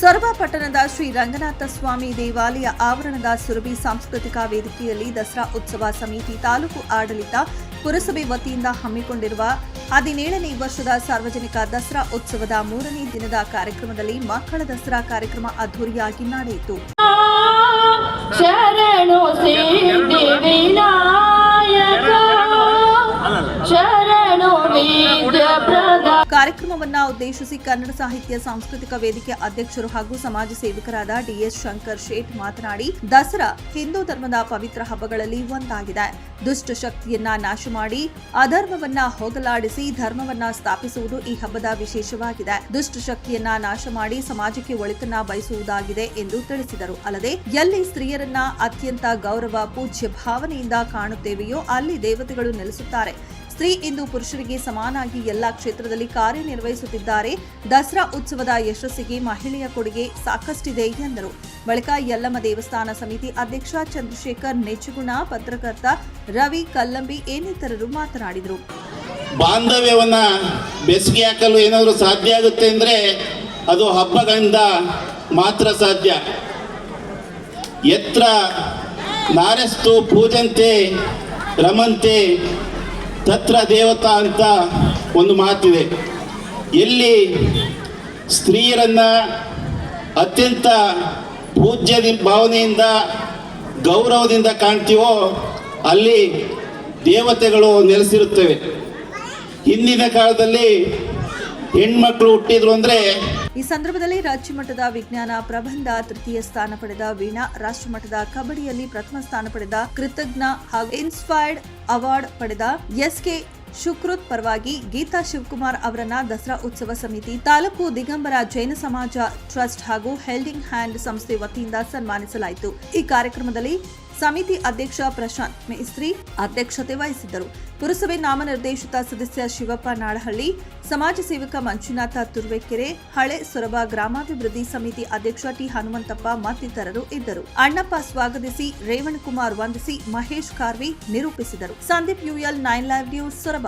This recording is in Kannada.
ಸೊರಬ ಪಟ್ಟಣದ ಶ್ರೀ ರಂಗನಾಥ ಸ್ವಾಮಿ ದೇವಾಲಯ ಆವರಣದ ಸುರಭಿ ಸಾಂಸ್ಕೃತಿಕ ವೇದಿಕೆಯಲ್ಲಿ ದಸರಾ ಉತ್ಸವ ಸಮಿತಿ ತಾಲೂಕು ಆಡಳಿತ ಪುರಸಭೆ ವತಿಯಿಂದ ಹಮ್ಮಿಕೊಂಡಿರುವ ಹದಿನೇಳನೇ ವರ್ಷದ ಸಾರ್ವಜನಿಕ ದಸರಾ ಉತ್ಸವದ ಮೂರನೇ ದಿನದ ಕಾರ್ಯಕ್ರಮದಲ್ಲಿ ಮಕ್ಕಳ ದಸರಾ ಕಾರ್ಯಕ್ರಮ ಅದ್ದೂರಿಯಾಗಿ ನಡೆಯಿತು. ಕಾರ್ಯಕ್ರಮವನ್ನ ಉದ್ದೇಶಿಸಿ ಕನ್ನಡ ಸಾಹಿತ್ಯ ಸಾಂಸ್ಕೃತಿಕ ವೇದಿಕೆ ಅಧ್ಯಕ್ಷರು ಹಾಗೂ ಸಮಾಜ ಸೇವಕರಾದ ಡಿಎಸ್ ಶಂಕರ್ ಶೇಟ್ ಮಾತನಾಡಿ, ದಸರಾ ಹಿಂದೂ ಧರ್ಮದ ಪವಿತ್ರ ಹಬ್ಬಗಳಲ್ಲಿ ಒಂದಾಗಿದೆ. ದುಷ್ಟ ಶಕ್ತಿಯನ್ನ ನಾಶ ಮಾಡಿ, ಅಧರ್ಮವನ್ನ ಹೋಗಲಾಡಿಸಿ ಧರ್ಮವನ್ನ ಸ್ಥಾಪಿಸುವುದು ಈ ಹಬ್ಬದ ವಿಶೇಷವಾಗಿದೆ. ದುಷ್ಟ ಶಕ್ತಿಯನ್ನ ನಾಶ ಮಾಡಿ ಸಮಾಜಕ್ಕೆ ಒಳಿತನ್ನ ಬಯಸುವುದಾಗಿದೆ ಎಂದು ತಿಳಿಸಿದರು. ಅಲ್ಲದೆ, ಎಲ್ಲಿ ಸ್ತ್ರೀಯರನ್ನ ಅತ್ಯಂತ ಗೌರವ, ಪೂಜ್ಯ ಭಾವನೆಯಿಂದ ಕಾಣುತ್ತೇವೆಯೋ ಅಲ್ಲಿ ದೇವತೆಗಳು ನೆಲೆಸುತ್ತಾರೆ. ಸ್ತ್ರೀ ಇಂದು ಪುರುಷರಿಗೆ ಸಮಾನಾಗಿ ಎಲ್ಲಾ ಕ್ಷೇತ್ರದಲ್ಲಿ ಕಾರ್ಯನಿರ್ವಹಿಸುತ್ತಿದ್ದಾರೆ. ದಸರಾ ಉತ್ಸವದ ಯಶಸ್ಸಿಗೆ ಮಹಿಳೆಯ ಕೊಡುಗೆ ಸಾಕಷ್ಟಿದೆ ಎಂದರು. ಬಳಿಕ ಯಲ್ಲಮ್ಮ ದೇವಸ್ಥಾನ ಸಮಿತಿ ಅಧ್ಯಕ್ಷ ಚಂದ್ರಶೇಖರ್ ನೆಚ್ಚುಗುಣ, ಪತ್ರಕರ್ತ ರವಿ ಕಲ್ಲಂಬಿ ಇನ್ನಿತರರು ಮಾತನಾಡಿದರು. ಬಾಂಧವ್ಯವನ್ನ ಬೆಸಿಗೆ ಹಾಕಲು ಏನಾದರೂ ಸಾಧ್ಯ ಆಗುತ್ತೆ ಅಂದ್ರೆ ಅದು ಹಬ್ಬಗಳಿಂದ ಮಾತ್ರ ಸಾಧ್ಯ. ಎತ್ರ ನಾರೆಸ್ತು, ಪೂಜಂತೆ, ರಮಂತೆ ತತ್ರ ದೇವತಾ ಅಂತ ಒಂದು ಮಾತಿದೆ. ಎಲ್ಲಿ ಸ್ತ್ರೀಯರನ್ನ ಅತ್ಯಂತ ಪೂಜ್ಯ ಭಾವನೆಯಿಂದ, ಗೌರವದಿಂದ ಕಾಣ್ತೀವೋ, ಅಲ್ಲಿ ದೇವತೆಗಳು ನೆಲೆಸಿರುತ್ತವೆ. ಹಿಂದಿನ ಕಾಲದಲ್ಲಿ ಹೆಣ್ಮಕ್ಳು ಹುಟ್ಟಿದ್ರು ಅಂದರೆ ಈ ಸಂದರ್ಭದಲ್ಲಿ ರಾಜ್ಯ ಮಟ್ಟದ ವಿಜ್ಞಾನ ಪ್ರಬಂಧ ತೃತೀಯ ಸ್ಥಾನ ಪಡೆದ ವೀಣಾ, ರಾಷ್ಟ್ರ ಮಟ್ಟದ ಕಬಡ್ಡಿಯಲ್ಲಿ ಪ್ರಥಮ ಸ್ಥಾನ ಪಡೆದ ಕೃತಜ್ಞ ಹಾಗೂ ಇನ್ಸ್ಪೈರ್ಡ್ ಅವಾರ್ಡ್ ಪಡೆದ ಎಸ್ಕೆ ಶುಕ್ರುತ್ ಪರವಾಗಿ ಗೀತಾ ಶಿವಕುಮಾರ್ ಅವರನ್ನ ದಸರಾ ಉತ್ಸವ ಸಮಿತಿ, ತಾಲೂಕು ದಿಗಂಬರ ಜೈನ ಸಮಾಜ ಟ್ರಸ್ಟ್ ಹಾಗೂ ಹೆಲ್ಡಿಂಗ್ ಹ್ಯಾಂಡ್ ಸಂಸ್ಥೆ ವತಿಯಿಂದ ಸನ್ಮಾನಿಸಲಾಯಿತು. ಈ ಕಾರ್ಯಕ್ರಮದಲ್ಲಿ ಸಮಿತಿ ಅಧ್ಯಕ್ಷ ಪ್ರಶಾಂತ್ ಮೇಸ್ತ್ರಿ ಅಧ್ಯಕ್ಷತೆ ವಹಿಸಿದ್ದರು. ಪುರಸಭೆ ನಾಮನಿರ್ದೇಶಿತ ಸದಸ್ಯ ಶಿವಪ್ಪ ನಾಡಹಳ್ಳಿ, ಸಮಾಜ ಸೇವಕ ಮಂಜುನಾಥ ತುರ್ವೆಕೆರೆ, ಹಳೆ ಸೊರಬ ಗ್ರಾಮಾಭಿವೃದ್ಧಿ ಸಮಿತಿ ಅಧ್ಯಕ್ಷ ಟಿ ಹನುಮಂತಪ್ಪ ಮತ್ತಿತರರು ಇದ್ದರು. ಅಣ್ಣಪ್ಪ ಸ್ವಾಗತಿಸಿ ರೇವಣ್ಕುಮಾರ್ ವಂದಿಸಿ ಮಹೇಶ್ ಕಾರ್ವಿ ನಿರೂಪಿಸಿದರು. Sandeep UL nine live news Soraba.